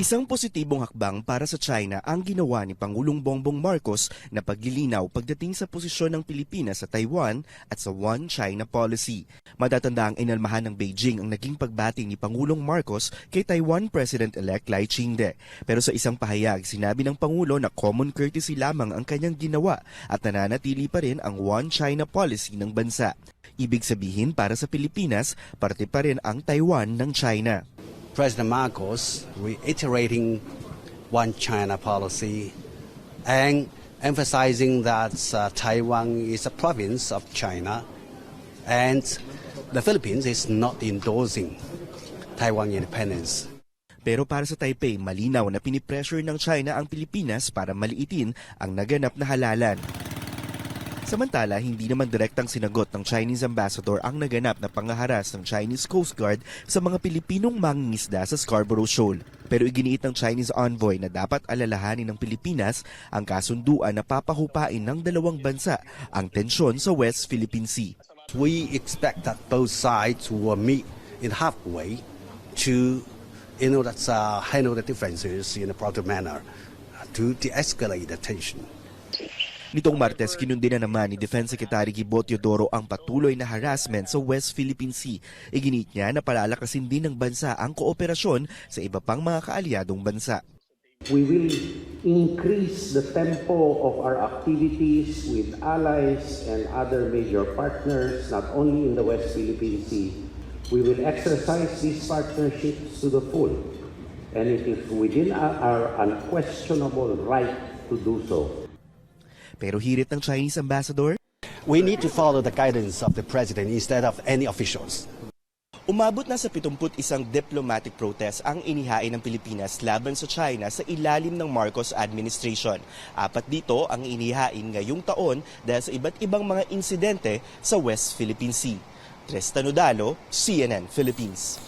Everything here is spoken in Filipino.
Isang positibong hakbang para sa China ang ginawa ni Pangulong Bongbong Marcos na paglilinaw pagdating sa posisyon ng Pilipinas sa Taiwan at sa One China Policy. Matatanda ang inalmahan ng Beijing ang naging pagbati ni Pangulong Marcos kay Taiwan President-elect Lai Ching-te. Pero sa isang pahayag, sinabi ng Pangulo na common courtesy lamang ang kanyang ginawa at nananatili pa rin ang One China Policy ng bansa. Ibig sabihin para sa Pilipinas, parte pa rin ang Taiwan ng China. President Marcos reiterating one China policy and emphasizing that uh, Taiwan is a province of China and the Philippines is not endorsing Taiwan independence. Pero para sa Taipei, malinaw na pinipressure ng China ang Pilipinas para maliitin ang naganap na halalan. Samantala, hindi naman direktang sinagot ng Chinese ambassador ang naganap na pangaharas ng Chinese Coast Guard sa mga Pilipinong mangingisda sa Scarborough Shoal. Pero iginiit ng Chinese envoy na dapat alalahanin ng Pilipinas ang kasunduan na papahupain ng dalawang bansa ang tensyon sa West Philippine Sea. We expect that both sides will meet in halfway to you know, that's, uh, handle the differences in a proper manner to de-escalate the tension. Nitong Martes, kinundi na naman ni Defense Secretary Gibo Teodoro ang patuloy na harassment sa West Philippine Sea. Iginit niya na palalakasin din ng bansa ang kooperasyon sa iba pang mga kaalyadong bansa. We will increase the tempo of our activities with allies and other major partners, not only in the West Philippine Sea. We will exercise these partnerships to the full, and it is within our unquestionable right to do so. Pero hirit ng Chinese ambassador, We need to follow the guidance of the president instead of any officials. umabot na sa 71 diplomatic protest ang inihain ng Pilipinas laban sa China sa ilalim ng Marcos administration. Apat dito ang inihain ngayong taon dahil sa iba't ibang mga insidente sa West Philippine Sea. Tristan Udalo, CNN Philippines.